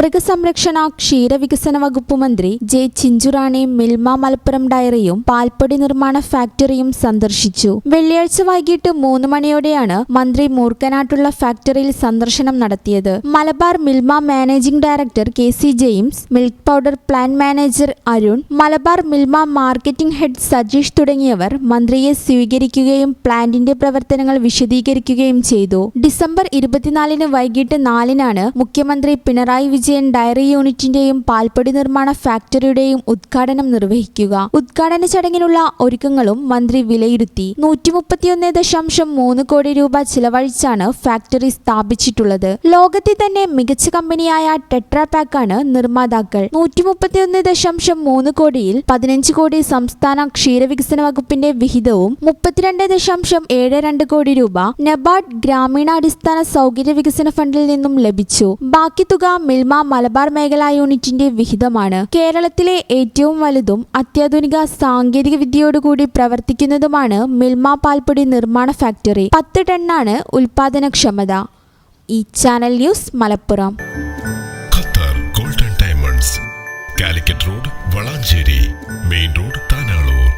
മൃഗസംരക്ഷണ ക്ഷീരവികസന വകുപ്പ് മന്ത്രി ജെ ചിഞ്ചുറാണി മിൽമ മലപ്പുറം ഡയറിയും പാൽപ്പൊടി നിർമ്മാണ ഫാക്ടറിയും സന്ദർശിച്ചു. വെള്ളിയാഴ്ച വൈകിട്ട് മൂന്ന് മണിയോടെയാണ് മന്ത്രി മൂർക്കനാട്ടുള്ള ഫാക്ടറിയിൽ സന്ദർശനം നടത്തിയത്. Malabar Milma managing director K C James milk powder plan manager Arun Malabar Milma marketing head Sajeesh തുടങ്ങിയവർ മന്ത്രിയെ സ്വീകരിക്കുകയും പ്ലാന്റിന്റെ പ്രവർത്തനങ്ങൾ വിശദീകരിക്കുകയും ചെയ്തു. ഡിസംബർ ഇരുപത്തിനാലിന് വൈകിട്ട് നാലിനാണ് മുഖ്യമന്ത്രി പിണറായി വിജയൻ ഡയറി യൂണിറ്റിന്റെയും പാൽപ്പൊടി നിർമ്മാണ ഫാക്ടറിയുടെയും ഉദ്ഘാടനം നിർവഹിക്കുക. ഉദ്ഘാടന ചടങ്ങിനുള്ള ഒരുക്കങ്ങളും മന്ത്രി വിലയിരുത്തി. നൂറ്റി മുപ്പത്തിയൊന്ന് ദശാംശം മൂന്ന് കോടി രൂപ ചിലവഴിച്ചാണ് ഫാക്ടറി സ്ഥാപിച്ചിട്ടുള്ളത്. ലോകത്തെ തന്നെ മികച്ച കമ്പനിയായ ടെട്രാപാക്കാണ് നിർമ്മാതാക്കൾ. നൂറ്റിമുപ്പത്തിയൊന്ന് ദശാംശം മൂന്ന് കോടിയിൽ പതിനഞ്ച് കോടി സംസ്ഥാന ക്ഷീരവികസന വകുപ്പിന്റെ വിഹിതവും മുപ്പത്തിരണ്ട് ദശാംശം ഏഴ് രണ്ട് കോടി രൂപ നബാർഡ് ഗ്രാമീണാടിസ്ഥാന സൗകര്യ വികസന ഫണ്ടിൽ നിന്നും ലഭിച്ചു. ബാക്കി തുക മിൽമ മലബാർ മേഖലാ യൂണിറ്റിന്റെ വിഹിതമാണ്. കേരളത്തിലെ ഏറ്റവും വലുതും അത്യാധുനിക സാങ്കേതിക വിദ്യയോടുകൂടി പ്രവർത്തിക്കുന്നതുമാണ് മിൽമ പാൽപ്പൊടി നിർമ്മാണ ഫാക്ടറി. പത്ത് ടണ്ണാണ് ഉൽപാദനക്ഷമത. ഈ channel news Malappuram. Qatar golden diamonds Calicut road Valanchery main road Thanalur.